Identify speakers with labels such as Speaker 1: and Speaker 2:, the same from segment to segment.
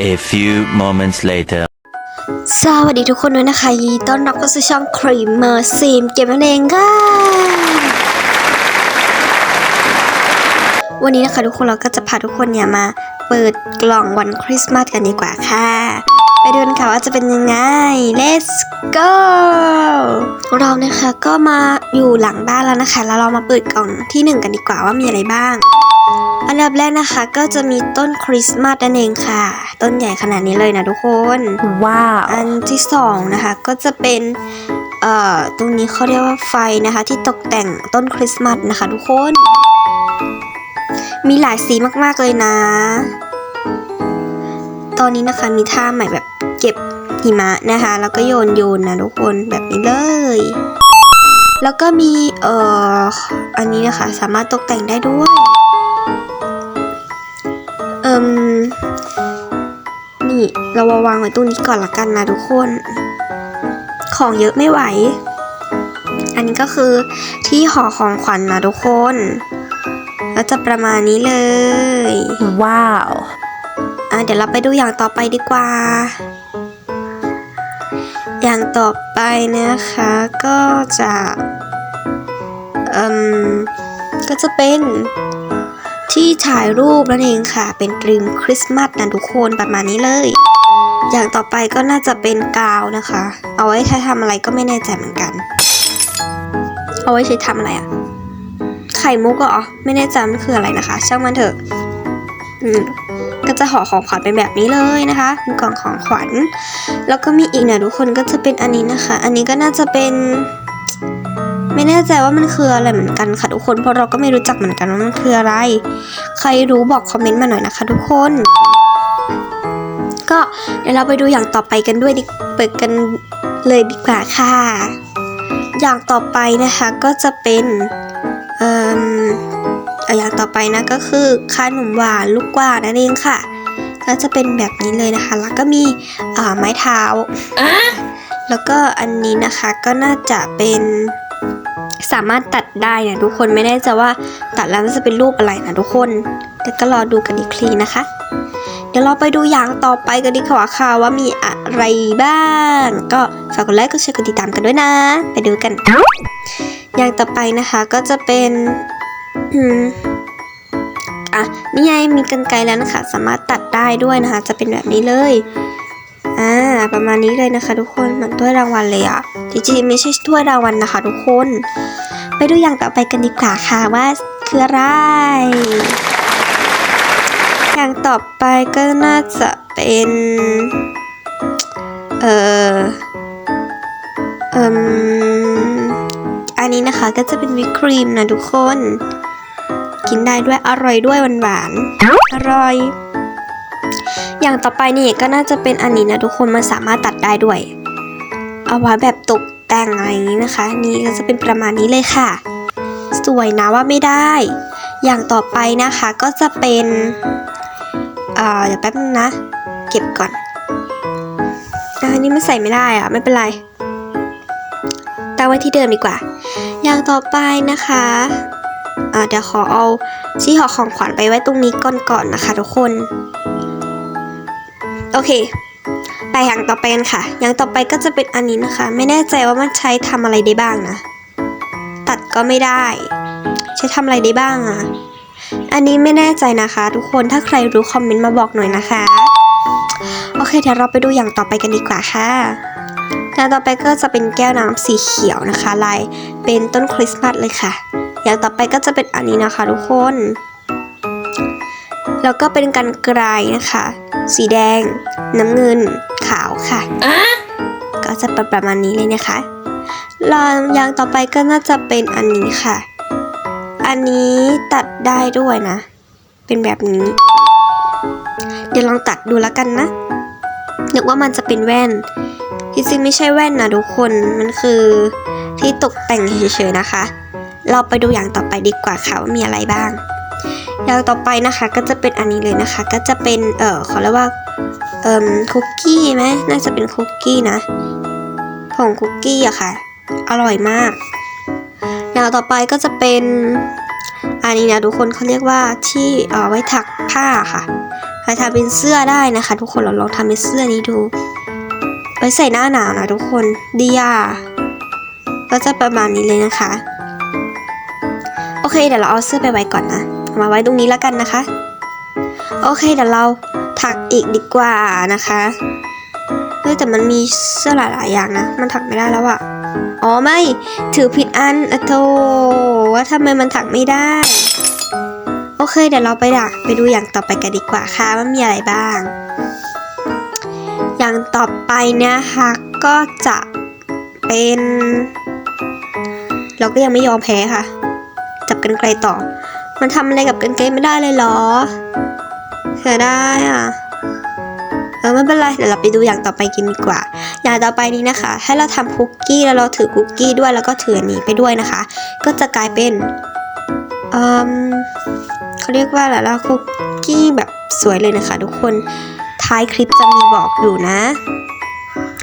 Speaker 1: A few moments later.
Speaker 2: สวัสดีทุกคนด้วยนะคะยินดีต้อนรับเข้าสู่ช่องครีมเมอร์ซีมเกมนั่นเองค่ะ วันนี้นะคะทุกคนเราก็จะพาทุกคนเนี่ยมาเปิดกล่องวันคริสต์มาสกันดีกว่าค่ะ ไปดูกันค่ะว่าจะเป็นยังไง let's go เรานะคะก็มาอยู่หลังบ้านแล้วนะคะ แล้วเรามาเปิดกล่องที่หนึ่งกันดีกว่าว่ามีอะไรบ้าง อันดับแรกนะคะก็จะมีต้นคริสต์มาสนั่นเองค่ะ ต้นใหญ่ขนาดนี้เลยนะทุกคน
Speaker 3: ว้าว
Speaker 2: อันที่สองนะคะก็จะเป็นเอ่อตรงนี้เขาเรียกว่าไฟนะคะ ที่ตกแต่งต้นคริสต์มาสนะคะ ทุกคน มีหลายสีมากๆเลยนะ ตอนนี้นะคะมีท่าใหม่แบบเก็บหิมะนะคะ แล้วก็โยนโยนนะทุกคนแบบนี้เลย แล้วก็มีเอ่ออันนี้นะคะสามารถตกแต่งได้ด้วยเอิมนี่เราวางไว้ตรงนี้ก่อนละกันนะทุกคน ของเยอะไม่ไหว อันนี้ก็คือที่ห่อของขวัญนนะทุกคนก็จะประมาณนี้เลย
Speaker 3: ว้าว
Speaker 2: เดี๋ยวเราไปดูอย่างต่อไปดีกว่า อย่างต่อไปนะคะก็จะเอ่มก็จะเป็นที่ถ่ายรูปนั่นเองค่ะ เป็นดรีมคริสต์มาสนะทุกคนประมาณนี้เลย อย่างต่อไปก็น่าจะเป็นกาวนะคะ เอาไว้ใช้ทำอะไรก็ไม่แน่ใจเหมือนกัน เอาไว้ใช้ทำอะไรอะไข่มุกเหรอไม่แน่ใจมันคืออะไรนะคะ ช่างมันเถอะอืม ก็จะห่อของขวัญเป็นแบบนี้เลยนะคะเป็นกล่องของขวัญ แล้วก็มีอีกนะทุกคนก็จะเป็นอันนี้นะคะ อันนี้ก็น่าจะเป็น ไม่แน่ใจว่ามันคืออะไรเหมือนกันค่ะทุกคนเพราะเราก็ไม่รู้จักเหมือนกันว่ามันคืออะไร ใครรู้บอกคอมเมนต์มาหน่อยนะคะ ทุกคน ก็เดี๋ยวเราไปดูอย่างต่อไปกันด้วยดิเปิดกันเลยดีกว่าค่ะ อย่างต่อไปนะคะก็จะเป็นเอ่ม เอาอย่างต่อไปนะก็คือขนมหวานลูกกวาดนั่นเองค่ะ ก็จะเป็นแบบนี้เลยนะคะ แล้วก็มีอ่าไม้เท้า แล้วก็อันนี้นะคะก็น่าจะเป็นสามารถตัดได้นะทุกคนไม่แน่ใจว่าตัดแล้วมันจะเป็นรูปอะไรนะทุกคน แต่ก็รอดูกันอีกทีนะคะ เดี๋ยวเราไปดูอย่างต่อไปกันดีกว่าค่ะว่ามีอะไรบ้าง ก็ฝากกดไลค์กดแชร์กดติดตามกันด้วยนะ ไปดูกัน อย่างต่อไปนะคะก็จะเป็น อืมอะนี่ไงมีกันไกลแล้วนะคะ สามารถตัดได้ด้วยนะคะ จะเป็นแบบนี้เลยอ่าประมาณนี้เลยนะคะ ทุกคนเหมือนถ้วยรางวัลเลยอะจริงๆไม่ใช่ถ้วยรางวัลนะคะ ทุกคน ไปดูอย่างต่อไปกันดีกว่าค่ะว่าคืออะไร อย่างต่อไปก็น่าจะเป็น เอ่อเอ่ม อันนี้นะคะก็จะเป็นวิปครีมนะทุกคน กินได้ด้วยอร่อยด้วยหวานๆอร่อย อย่างต่อไปนี่ก็น่าจะเป็นอันนี้นะทุกคนมันสามารถตัดได้ด้วย เอาไว้แบบตกแต่งอะไรอย่างนี้นะคะ นี่ก็จะเป็นประมาณนี้เลยค่ะ สวยนะว่าไม่ได้ อย่างต่อไปนะคะก็จะเป็นเออเดี๋ยวแป๊บนึงนะ เก็บก่อนอะอันนี้มันใส่ไม่ได้อะไม่เป็นไร ตั้งไว้ที่เดิมดีกว่า อย่างต่อไปนะคะเดี๋ยวขอเอาที่ห่อของขวัญไปไว้ตรงนี้ก่อนก่อนนะคะ ทุกคน โอเค ไปอย่างต่อไปกันค่ะ อย่างต่อไปก็จะเป็นอันนี้นะคะ ไม่แน่ใจว่ามันใช้ทำอะไรได้บ้างนะ ตัดก็ไม่ได้ ใช้ทำอะไรได้บ้างอะอันนี้ไม่แน่ใจนะคะ ทุกคน ถ้าใครรู้คอมเมนต์มาบอกหน่อยนะคะ โอเค เดี๋ยวเราไปดูอย่างต่อไปกันดีกว่าค่ะ อย่างต่อไปก็จะเป็นแก้วน้ำสีเขียวนะคะลายเป็นต้นคริสต์มาสเลยค่ะ อย่างต่อไปก็จะเป็นอันนี้นะคะทุกคน แล้วก็เป็นกันไกลนะคะ สีแดง น้ำเงิน ขาวค่ะก็จะเป็นประมาณนี้เลยนะคะลองอย่างต่อไปก็น่าจะเป็นอันนี้ค่ะ อันนี้ตัดได้ด้วยนะ เป็นแบบนี้ เดี๋ยวลองตัดดูแล้วกันนะนึกว่ามันจะเป็นแว่น ที่จริงไม่ใช่แว่นนะทุกคนมันคือที่ตกแต่งเฉยๆนะคะ เราไปดูอย่างต่อไปดีกว่าค่ะว่ามีอะไรบ้าง อย่างต่อไปนะคะก็จะเป็นอันนี้เลยนะคะ ก็จะเป็นเออขาเรียกว่าเอ่มคุกกี้ไหมน่าจะเป็นคุกกี้นะผงคุกกี้อะค่ะ อร่อยมาก อย่างต่อไปก็จะเป็นอันนี้นะทุกคนเขาเรียกว่าที่เอ่อไว้ถักผ้าค่ะใครทำเป็นเสื้อได้นะคะ ทุกคนเราลองทำเป็นเสื้อนี้ดู ไว้ใส่หน้าหนาวนะทุกคนดีอะก็จะประมาณนี้เลยนะคะ โอเคเดี๋ยวเราเอาเสื้อไปไว้ก่อนนะเอามาไว้ตรงนี้แล้วกันนะคะ โอเคเดี๋ยวเราถักอีกดีกว่านะคะเฮ้ยแต่มันมีเสื้อหลายๆอย่างนะ มันถักไม่ได้แล้วอะอ๋อไม่ถือผิดอันอะโธว่าทำไมมันถักไม่ได้ โอเคเดี๋ยวเราไปดักไปดูอย่างต่อไปกันดีกว่าค่ะว่ามีอะไรบ้าง อย่างต่อไปนะคะก็จะเป็น เราก็ยังไม่ยอมแพ้ค่ะ จับกันไกลต่อ มันทำอะไรกับกันไกลไม่ได้เลยเหรอเสียได้อะเออไม่เป็นไรเดี๋ยวเราไปดูอย่างต่อไปกินดีกว่า อย่างต่อไปนี้นะคะ ให้เราทำคุกกี้แล้วเราถือคุกกี้ด้วยแล้วก็ถือนี้ไปด้วยนะคะ ก็จะกลายเป็นเอมเขาเรียกว่าอะไรแล้วคุกกี้แบบสวยเลยนะคะ ทุกคน ท้ายคลิปจะมีบอกอยู่นะ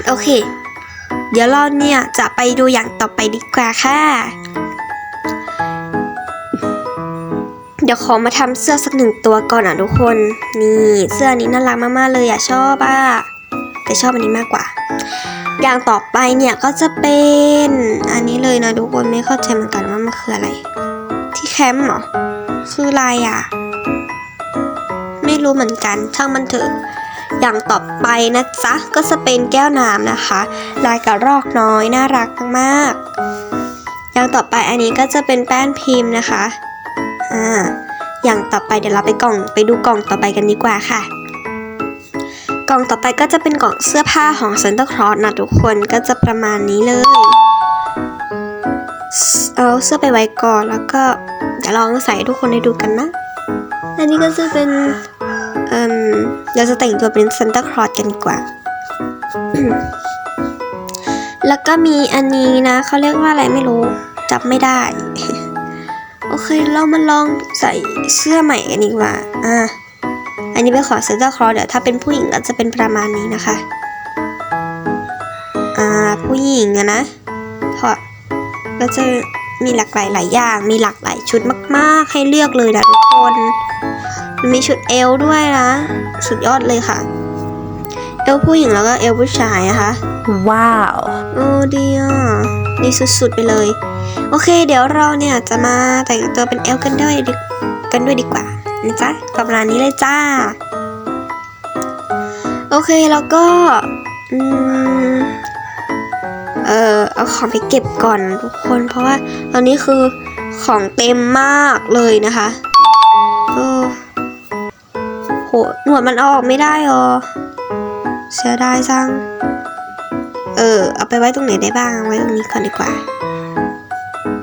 Speaker 2: โอเค เดี๋ยวเราเนี่ยจะไปดูอย่างต่อไปดีกว่าค่ะ เดี๋ยวขอมาทำเสื้อสักหนึ่งตัวก่อนอะทุกคน นี่เสื้อนี้น่ารักมากๆเลยอะชอบอะแต่ชอบอันนี้มากกว่า อย่างต่อไปเนี่ยก็จะเป็นอันนี้เลยนะทุกคนไม่เข้าใจเหมือนกันว่ามันคืออะไร ที่แคมป์เหรอคืออะไรอะ ไม่รู้เหมือนกันช่างมันเถอะ อย่างต่อไปนะจ๊ะก็จะเป็นแก้วน้ำนะคะ ลายกระรอกน้อยน่ารักมากอย่างต่อไปอันนี้ก็จะเป็นแป้นพิมพ์นะคะอ่าอย่างต่อไปเดี๋ยวเราไปกล่องไปดูกล่องต่อไปกันดีกว่าค่ะ กล่องต่อไปก็จะเป็นกล่องเสื้อผ้าของซันตาคลอสนะทุกคนก็จะประมาณนี้เลยเอาเสื้อไปไว้ก่อนแล้วก็เดี๋ยวลองใส่ทุกคนได้ดูกันนะ อันนี้ก็จะเป็น เอ่มเราจะแต่งตัวเป็นซันตาคลอสกันดีกว่า แล้วก็มีอันนี้นะเขาเรียกว่าอะไรไม่รู้จับไม่ได้ โอเค เรามาลองใส่เสื้อใหม่กันดีกว่า อ่าอันนี้เป็นของเซนเตอร์คลอเดี๋ยวถ้าเป็นผู้หญิงก็จะเป็นประมาณนี้นะคะ อ่า ผู้หญิงอะนะเพราะก็จะมีหลากหลายหลายอย่าง มีหลากหลายชุดมาก ๆ ให้เลือกเลยนะทุกคน มีชุดเอลด้วยนะ สุดยอดเลยค่ะ เอลผู้หญิงแล้วก็เอลผู้ชายนะคะ
Speaker 1: Wow.
Speaker 2: โอ้ดีอะดีสุดๆไปเลย โอเค เดี๋ยวเราเนี่ยจะมาแต่งตัวเป็นเอลกันด้วยดิกันด้วยดีกว่านะจ๊ะประมาณนี้เลยจ้า โอเคแล้วก็อืมเออเอาของไปเก็บก่อนทุกคนเพราะว่าตอนนี้คือของเต็มมากเลยนะคะเออ โหหนวดมันออกไม่ได้หรอเสียดายจัง เออ เอาไปไว้ตรงไหนได้บ้าง ไว้ตรงนี้ก่อนดีกว่า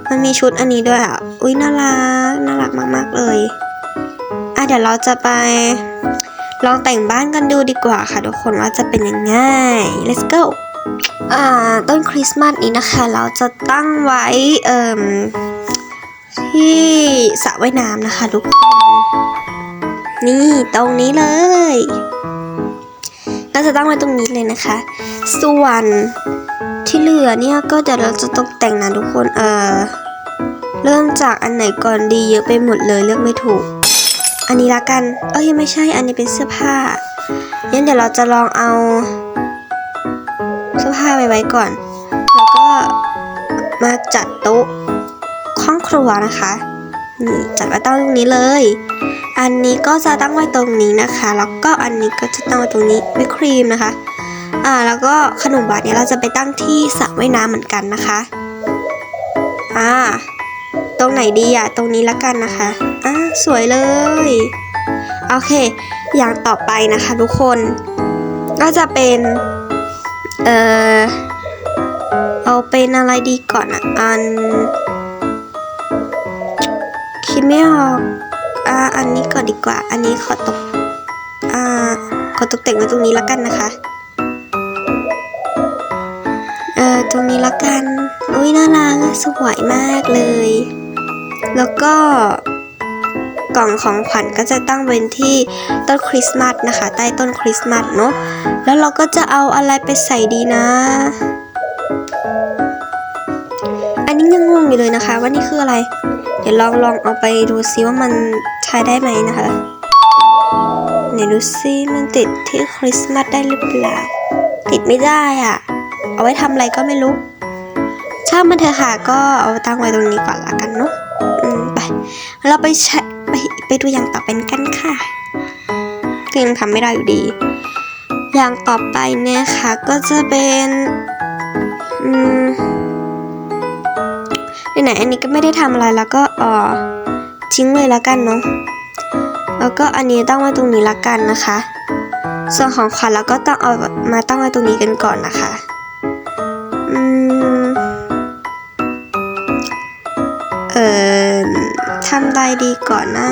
Speaker 2: มันมีชุดอันนี้ด้วยอะ อุ้ยน่ารัก น่ารักมาก ๆ เลย อะเดี๋ยวเราจะไป ลองแต่งบ้านกันดูดีกว่าค่ะทุกคนว่าจะเป็นยังไง let's go อ่า ต้นคริสต์มาสนี้นะคะ เราจะตั้งไว้ เอ่มที่สระว่ายน้ำนะคะทุกคน นี่ตรงนี้เลยก็จะตั้งไว้ตรงนี้เลยนะคะ ส่วนที่เหลือเนี่ยก็เดี๋ยวเราจะตกแต่งนะทุกคนเออเริ่มจากอันไหนก่อนดีเยอะไปหมดเลยเลือกไม่ถูก อันนี้ละกัน เอ้ยไม่ใช่อันนี้เป็นเสื้อผ้างั้นเดี๋ยวเราจะลองเอาเสื้อผ้าไปไว้ก่อน แล้วก็มาจัดโต๊ะห้องครัวนะคะนี่จัดไว้ตั้งตรงนี้เลย อันนี้ก็จะตั้งไว้ตรงนี้นะคะ แล้วก็อันนี้ก็จะตั้งไว้ตรงนี้วิปครีมนะคะ อ่า แล้วก็ขนมหวานเนี่ยเราจะไปตั้งที่สระว่ายน้ำเหมือนกันนะคะ อ่า ตรงไหนดีอะตรงนี้ละกันนะคะ อ่า สวยเลย โอเค อย่างต่อไปนะคะทุกคน ก็จะเป็น เอ่อ เอาเป็นอะไรดีก่อนอะอัน คิดไม่ออก อ่าอันนี้ก่อนดีกว่า อันนี้ขอตก อ่า ขอตกแต่งไว้ตรงนี้ละกันนะคะ เออตรงนี้ละกัน อุ้ยน่ารักสวยมากเลย แล้วก็กล่องของขวัญก็จะตั้งเป็นที่ต้นคริสต์มาสนะคะ ใต้ต้นคริสต์มาสเนาะ แล้วเราก็จะเอาอะไรไปใส่ดีนะ อันนี้ยังงงอยู่เลยนะคะว่านี่คืออะไร เดี๋ยวลองลองเอาไปดูซิว่ามัน ใช้ได้ไหมนะคะไหนดูซิมันติดที่คริสต์มาสได้หรือเปล่า ติดไม่ได้อะ เอาไว้ทำอะไรก็ไม่รู้ช่างมันเถอะค่ะก็เอาตั้งไว้ตรงนี้ก่อนละกันเนาะอืมไป เราไปใช้ไปไปดูอย่างต่อไปกันค่ะก็ยังทำไม่ได้อยู่ดี อย่างต่อไปเนี่ยค่ะก็จะเป็นอืมไหนๆอันนี้ก็ไม่ได้ทำอะไรแล้วก็เออ ทิ้งเลยละกันเนาะแล้วก็อันนี้ตั้งไว้ตรงนี้ละกันนะคะ ส่วนของขวัญเราก็ต้องเอามาตั้งไว้ตรงนี้กันก่อนนะคะอืมเอ่อทำอะไรดีก่อนนะ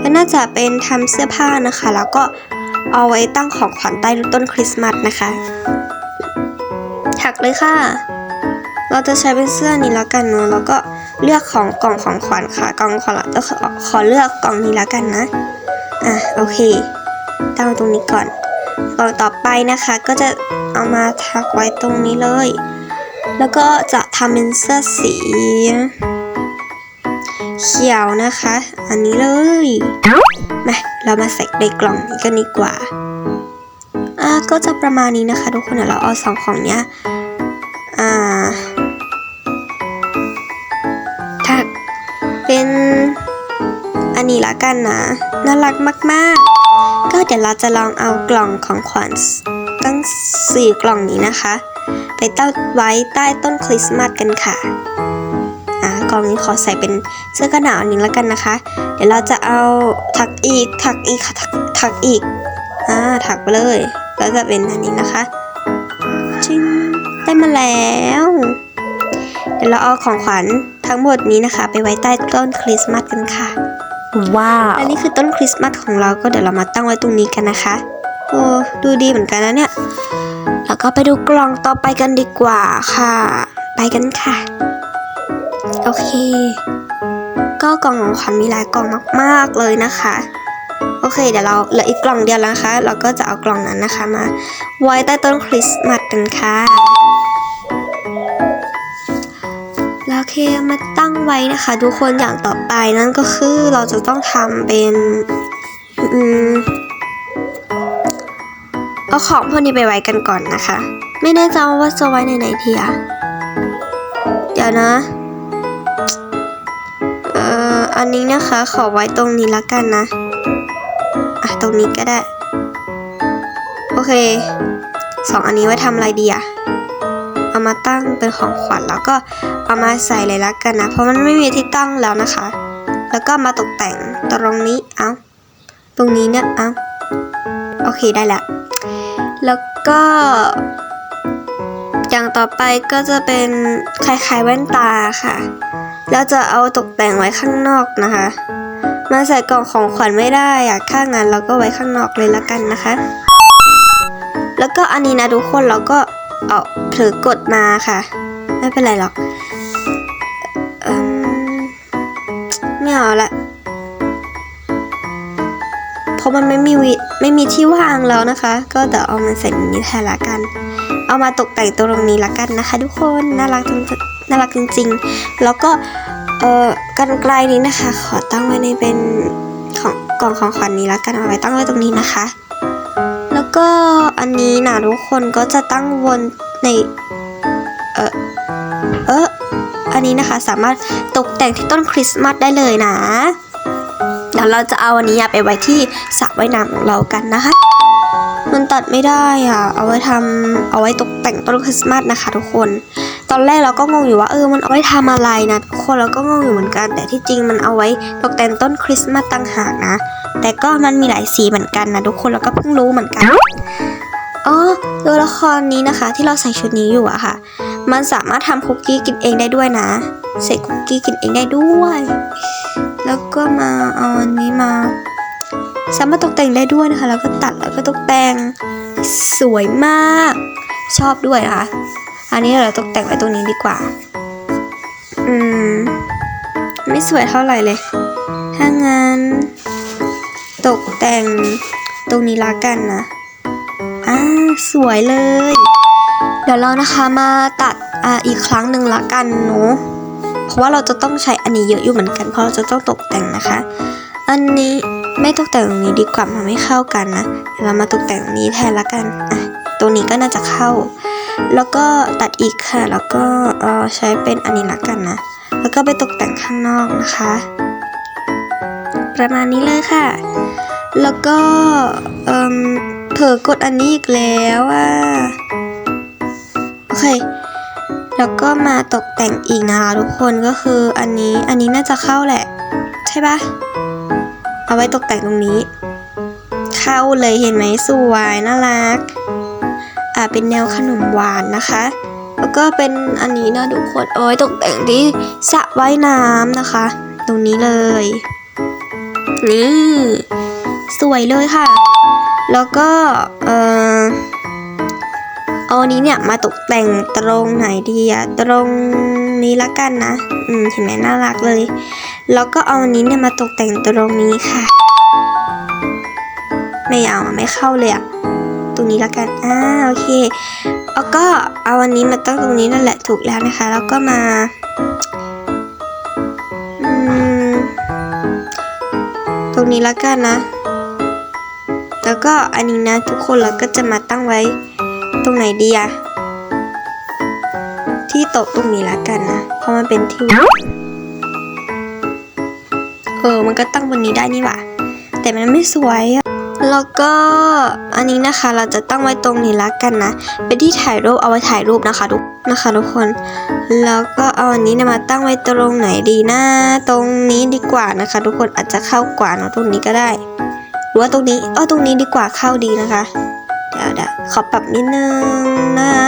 Speaker 2: ก็น่าจะเป็นทำเสื้อผ้านะคะ แล้วก็เอาไว้ตั้งของขวัญใต้ต้นคริสต์มาสนะคะถักเลยค่ะ เราจะใช้เป็นเสื้อนี้แล้วกันเนาะแล้วก็ เลือกของกล่องของขวัญค่ะกล่องของขวัญเราขอเลือกกล่องนี้แล้วกันนะ อะโอเคตั้งตรงนี้ก่อน กล่องต่อไปนะคะ ก็จะเอามาทักไว้ตรงนี้เลย แล้วก็จะทำเป็นเสื้อสี เขียวนะคะ อันนี้เลยมาเรามาใส่ในกล่องนี้กันดีกว่า อ่าก็จะประมาณนี้นะคะ ทุกคนเดี๋ยวเราเอาสองของเนี้ย อ่า ละกันนะ น่ารักมากๆ ก็เดี๋ยวเราจะลองเอากล่องของขวัญตั้งสี่กล่องนี้นะคะ ไปตั้งไว้ใต้ต้นคริสต์มาสกันค่ะอ่ากล่องนี้ขอใส่เป็นเสื้อกันหนาวอันนี้แล้วกันนะคะ เดี๋ยวเราจะเอาถักอีกถักอีกถักถักอีกอ่าถักไปเลยก็จะเป็นอันนี้นะคะจิ้งได้มาแล้วเดี๋ยวเราเอาของขวัญทั้งหมดนี้นะคะ ไปไว้ใต้ต้นคริสต์มาสกันค่ะ
Speaker 1: ว้าว
Speaker 2: อันนี้คือต้นคริสต์มาสของเราก็เดี๋ยวเรามาตั้งไว้ตรงนี้กันนะคะ โอ้ดูดีเหมือนกันนะเนี่ย แล้วก็ไปดูกล่องต่อไปกันดีกว่าค่ะ ไปกันค่ะ โอเค ก็กล่องของขวัญมีหลายกล่องมากๆเลยนะคะ โอเค เดี๋ยวเราเหลืออีกกล่องเดียวแล้วนะคะ เราก็จะเอากล่องนั้นนะคะมา ไว้ใต้ต้นคริสต์มาสกันค่ะ เคมาตั้งไว้นะคะ ทุกคนอย่างต่อไปนั่นก็คือเราจะต้องทำเป็นอืมเอาของพวกนี้ไปไว้กันก่อนนะคะ ไม่แน่ใจว่าจะไว้ในไหนดีอะเดี๋ยวนะเอ่ออันนี้นะคะ ขอไว้ตรงนี้ละกันนะอะตรงนี้ก็ได้ โอเคสองอันนี้ไว้ทำอะไรดีอะเอามาตั้งเป็นของขวัญแล้วก็ เอามาใส่เลยละกันนะ เพราะมันไม่มีที่ตั้งแล้วนะคะ แล้วก็มาตกแต่งตรงนี้เอ้าตรงนี้เนี่ยเอ้าโอเคได้แล้วแล้วก็ อย่างต่อไปก็จะเป็นคล้ายๆแว่นตาค่ะแล้วจะเอาตกแต่งไว้ข้างนอกนะคะมาใส่กล่องของขวัญไม่ได้อะค่างานเราก็ไว้ข้างนอกเลยละกันนะคะ แล้วก็อันนี้นะทุกคนเราก็เอาเผลอกดมาค่ะ ไม่เป็นไรหรอก เอาละ เพราะมันไม่มีวิไม่มีที่ว่างแล้วนะคะ ก็เดี๋ยวเอามาใส่นี้แทนละกัน เอามาตกแต่งตรงนี้ละกันนะคะ ทุกคนน่ารักจริงน่ารักจริง ๆ แล้วก็เอ่อกันไกลนี้นะคะ ขอตั้งไว้ในเป็นของกล่องของขวัญนี้ละกันเอาไว้ตั้งไว้ตรงนี้นะคะ แล้วก็อันนี้นะทุกคนก็จะตั้งวนใน เออเออ อันนี้นะคะสามารถตกแต่งที่ต้นคริสต์มาสได้เลยนะเดี๋ยวเราจะเอาอันนี้ไปไว้ที่สระว่ายน้ำของเรากันนะคะ มันตัดไม่ได้อะ เอาไว้ทำเอาไว้ตกแต่งต้นคริสต์มาสนะคะ ทุกคน ตอนแรกเราก็งงอยู่ว่าเออ มันเอาไว้ทำอะไรนะทุกคนเราก็งงอยู่เหมือนกัน แต่ที่จริงมันเอาไว้ตกแต่งต้นคริสต์มาสต่างหากนะ แต่ก็มันมีหลายสีเหมือนกันนะทุกคนเราก็เพิ่งรู้เหมือนกันอ๋อตัวละครนี้นะคะที่เราใส่ชุดนี้อยู่อะค่ะ มันสามารถทำคุกกี้กินเองได้ด้วยนะใส่คุกกี้กินเองได้ด้วย แล้วก็มาเอาอันนี้มา สามารถตกแต่งได้ด้วยนะคะ แล้วก็ตัดแล้วก็ตกแต่งสวยมาก ชอบด้วยนะคะ อันนี้เราตกแต่งไว้ตรงนี้ดีกว่า อืม ไม่สวยเท่าไหร่เลย ถ้างั้น ตกแต่งตรงนี้ละกันนะอ่าสวยเลย เดี๋ยวเรานะคะมาตัดออีกครั้งหนึ่งละกันเนาะเพราะว่าเราจะต้องใช้อันนี้เยอะอยู่เหมือนกัน เพราะเราจะต้องตกแต่งนะคะ อันนี้ไม่ตกแต่งตรงนี้ดีกว่ามันไม่เข้ากันนะเดี๋ยวเรามาตกแต่งตรงนี้แทนละกันอะตรงนี้ก็น่าจะเข้า แล้วก็ตัดอีกค่ะ แล้วก็เออใช้เป็นอันนี้ละกันนะ แล้วก็ไปตกแต่งข้างนอกนะคะ ประมาณนี้เลยค่ะ แล้วก็เอ่มเผลอกดอันนี้อีกแล้วอะ อเคแล้วก็มาตกแต่งอีกนะคะทุกคนก็คืออันนี้อันนี้น่าจะเข้าแหละ ใช่ปะเอาไว้ตกแต่งตรงนี้ เข้าเลยเห็นไหมสวยน่ารักอ่าเป็นแนวขนมหวานนะคะ แล้วก็เป็นอันนี้นะทุกคนเอาไว้ตกแต่งที่สระว่ายน้ำนะคะ ตรงนี้เลยนี่สวยเลยค่ะ แล้วก็เออ เอานี้เนี่ยมาตกแต่งตรงไหนดีอะตรงนี้ละกันนะ อืมเห็นไหมน่ารักเลย แล้วก็เอาอันนี้เนี่ยมาตกแต่งตรงนี้ค่ะ ไม่เอาไม่เข้าเลยอะตรงนี้ละกันอ่าโอเคแล้วก็เอาอันนี้มาตั้งตรงนี้นั่นแหละถูกแล้วนะคะ แล้วก็มาตรงนี้ละกันนะ แล้วก็อันนี้นะทุกคนเราก็จะมาตั้งไว้ ตรงไหนดีอะที่โต๊ะตรงนี้ละกันนะ เพราะมันเป็นที่วางเออ มันก็ตั้งบนนี้ได้นี่หว่า แต่มันไม่สวยอะแล้วก็อันนี้นะคะเราจะตั้งไว้ตรงนี้ละกันนะ เป็นที่ถ่ายรูปเอาไว้ถ่ายรูปนะคะทุกนะคะทุกคน แล้วก็เอาอันนี้นยมาตั้งไว้ตรงไหนดีนะ ตรงนี้ดีกว่านะคะ ทุกคนอาจจะเข้ากว่าเนอะตรงนี้ก็ได้หรือว่าตรงนี้เออตรงนี้ดีกว่าเข้าดีนะคะ ดี๋ยวเดี๋ยวขอปรับนิดนึงนะคะ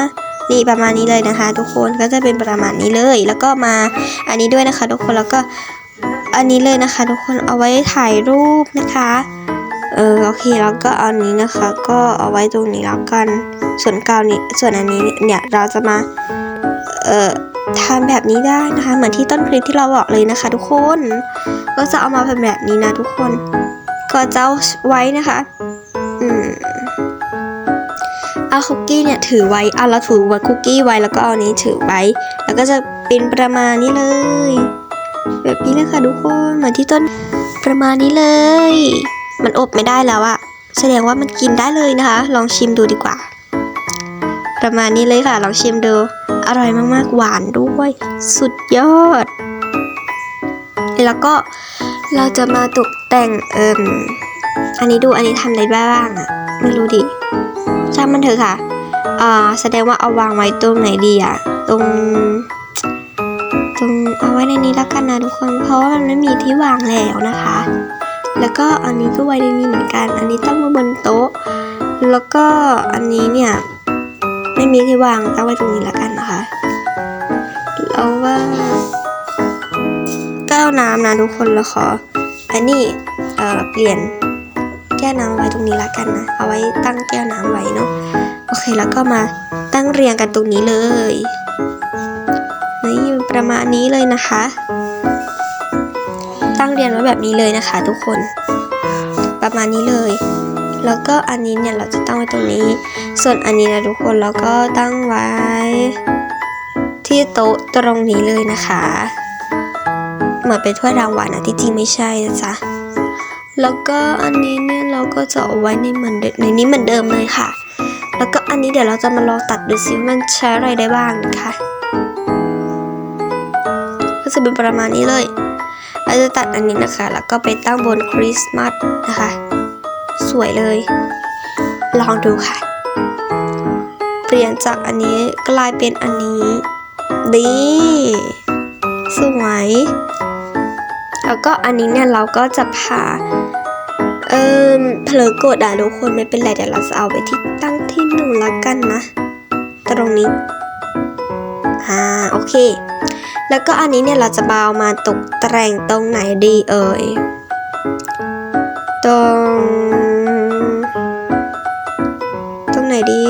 Speaker 2: นี่ประมาณนี้เลยนะคะ ทุกคนก็จะเป็นประมาณนี้เลย แล้วก็มาอันนี้ด้วยนะคะ ทุกคนแล้วก็อันนี้เลยนะคะ ทุกคนเอาไว้ถ่ายรูปนะคะ เออโอเคแล้วก็อันนี้นะคะ ก็เอาไว้ตรงนี้แล้วกันส่วนกาวนี้ส่วนอันนี้เนี่ยเราจะมาเอ่อทำแบบนี้ได้นะคะ เหมือนที่ต้นคลิปที่เราบอกเลยนะคะ ทุกคน ก็จะเอามาเป็นแบบนี้นะทุกคน ก็จะไว้นะคะ เอาคุกกี้เนี่ยถือไว้เอาเราถือไว้คุกกี้ไว้แล้วก็เอาอันนี้ถือไว้ แล้วก็จะเป็นประมาณนี้เลย แบบนี้เลยค่ะทุกคนเหมือนที่ต้นประมาณนี้เลย มันอบไม่ได้แล้วอะแสดงว่ามันกินได้เลยนะคะ ลองชิมดูดีกว่า ประมาณนี้เลยค่ะ ลองชิมดู อร่อยมากๆหวานด้วย สุดยอด แล้วก็เราจะมาตกแต่งเอิมอันนี้ดูอันนี้ทำอะไรบ้างอะไม่รู้ดิ ช่างมันเถอะค่ะอ่าแสดงว่าเอาวางไว้ตรงไหนดีอะตรงตรงเอาไว้ในนี้แล้วกันนะทุกคน เพราะว่ามันไม่มีที่วางแล้วนะคะ แล้วก็อันนี้ก็ไว้ในนี้เหมือนกัน อันนี้ตั้งไว้บนโต๊ะ แล้วก็อันนี้เนี่ยไม่มีที่วางตั้งไว้ตรงนี้แล้วกันนะคะแล้วว่าแก้วน้ำนะทุกคนแล้วขออันนี้เอ่อเปลี่ยน แก้วน้ำไว้ตรงนี้ละกันนะ เอาไว้ตั้งแก้วน้ำไว้เนาะ โอเคแล้วก็มาตั้งเรียงกันตรงนี้เลยนี่ประมาณนี้เลยนะคะ ตั้งเรียงไว้แบบนี้เลยนะคะทุกคน ประมาณนี้เลย แล้วก็อันนี้เนี่ยเราจะตั้งไว้ตรงนี้ ส่วนอันนี้นะทุกคนเราก็ตั้งไว้ ที่โต๊ะตรงนี้เลยนะคะเหมือนเป็นถ้วยรางวัลนะที่จริงไม่ใช่นะจ๊ะแล้วก็อันนี้เนี่ย ก็จะเอาไว้ในเหมือนในนี้เหมือนเดิมเลยค่ะ แล้วก็อันนี้เดี๋ยวเราจะมาลองตัดดูซิว่ามันใช้อะไรได้บ้างนะคะก็จะเป็นประมาณนี้เลยเราจะตัดอันนี้นะคะ แล้วก็ไปตั้งบนคริสต์มาสนะคะ สวยเลย ลองดูค่ะ เปลี่ยนจากอันนี้กลายเป็นอันนี้ ดี สวย แล้วก็อันนี้เนี่ยเราก็จะผ่า เอิมเผลอกดอะทุกคนไม่เป็นไรเดี๋ยวเราจะเอาไปที่ตั้งที่หนึ่งแล้วกันนะ ตรงนี้อ่าโอเค แล้วก็อันนี้เนี่ยเราจะเบามาตกแต่งตรงไหนดีเอ่ย ตรง ตรงไหนดี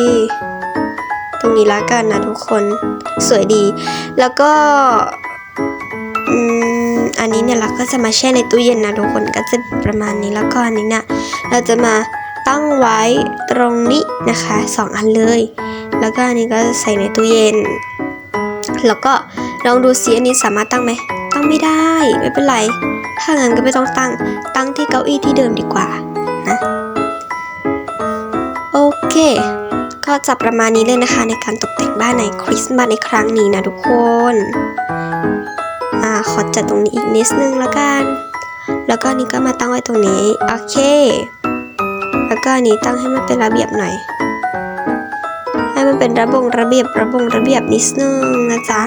Speaker 2: ตรงนี้ละกันนะทุกคนสวยดี แล้วก็ มอันนี้เนี่ยเราก็จะมาแช่ในตู้เย็นนะทุกคนก็จะประมาณนี้แล้วก็อันนี้เนี่ยเราจะมาตั้งไว้ตรงนี้นะคะสองอันเลย แล้วก็อันนี้ก็ใส่ในตู้เย็น แล้วก็ลองดูซิอันนี้สามารถตั้งไหมตั้งไม่ได้ไม่เป็นไรถ้างั้นก็ไม่ต้องตั้งตั้งที่เก้าอี้ที่เดิมดีกว่านะโอเค ก็จะประมาณนี้เลยนะคะในการตกแต่งบ้านในคริสต์มาสในครั้งนี้นะทุกคน อ่าขอจัดตรงนี้อีกนิดนึงแล้วกัน แล้วก็นี้ก็มาตั้งไว้ตรงนี้ โอเค แล้วก็นี้ตั้งให้มันเป็นระเบียบหน่อย ให้มันเป็นระบงระเบียบระบงระเบียบนิดนึงนะจ๊ะ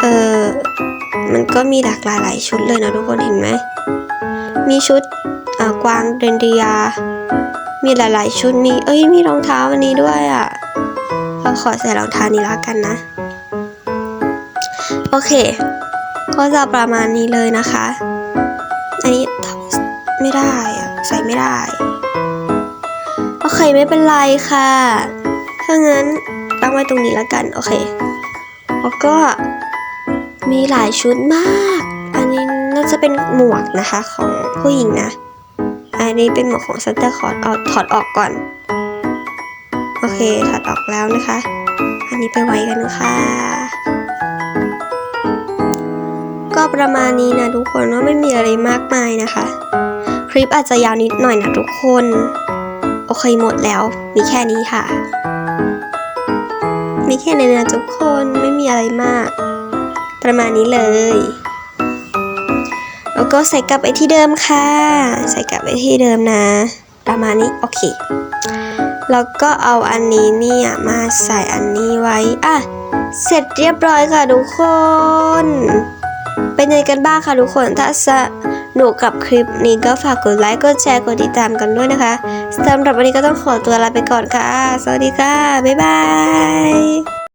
Speaker 2: เออมันก็มีหลากหลายหลายชุดเลยนะทุกคนเห็นไหม มีชุดกวางเรนเดีย มีหลายๆชุด มี เอ้ย มีรองเท้าอันนี้ด้วยอะเราขอใส่รองเท้านี้ละกันนะ โอเค ก็จะประมาณนี้เลยนะคะ อันนี้ไม่ได้อะใส่ไม่ได้ โอเคไม่เป็นไรค่ะ ถ้างั้นตั้งไว้ตรงนี้แล้วกัน โอเค แล้วก็มีหลายชุดมาก อันนี้น่าจะเป็นหมวกนะคะของผู้หญิงนะ อันนี้เป็นหมวกของซันตาคลอสเอาถอดออกก่อน โอเคถอดออกแล้วนะคะ อันนี้ไปไว้กันค่ะ ก็ประมาณนี้นะทุกคนว่าไม่มีอะไรมากมายนะคะ คลิปอาจจะยาวนิดหน่อยนะทุกคน โอเคหมดแล้ว มีแค่นี้ค่ะ มีแค่นี้นะทุกคนไม่มีอะไรมาก ประมาณนี้เลยแล้วก็ใส่กลับไปที่เดิมค่ะ ใส่กลับไปที่เดิมนะ ประมาณนี้โอเค แล้วก็เอาอันนี้เนี่ยมาใส่อันนี้ไว้ อะ เสร็จเรียบร้อยค่ะทุกคน เป็นยังไงกันบ้างคะทุกคน ถ้าสนุกกับคลิปนี้ก็ฝากกดไลค์ กดแชร์ กดติดตามกันด้วยนะคะสำหรับวันนี้ก็ต้องขอตัวลาไปก่อนค่ะ สวัสดีค่ะ บ๊ายบาย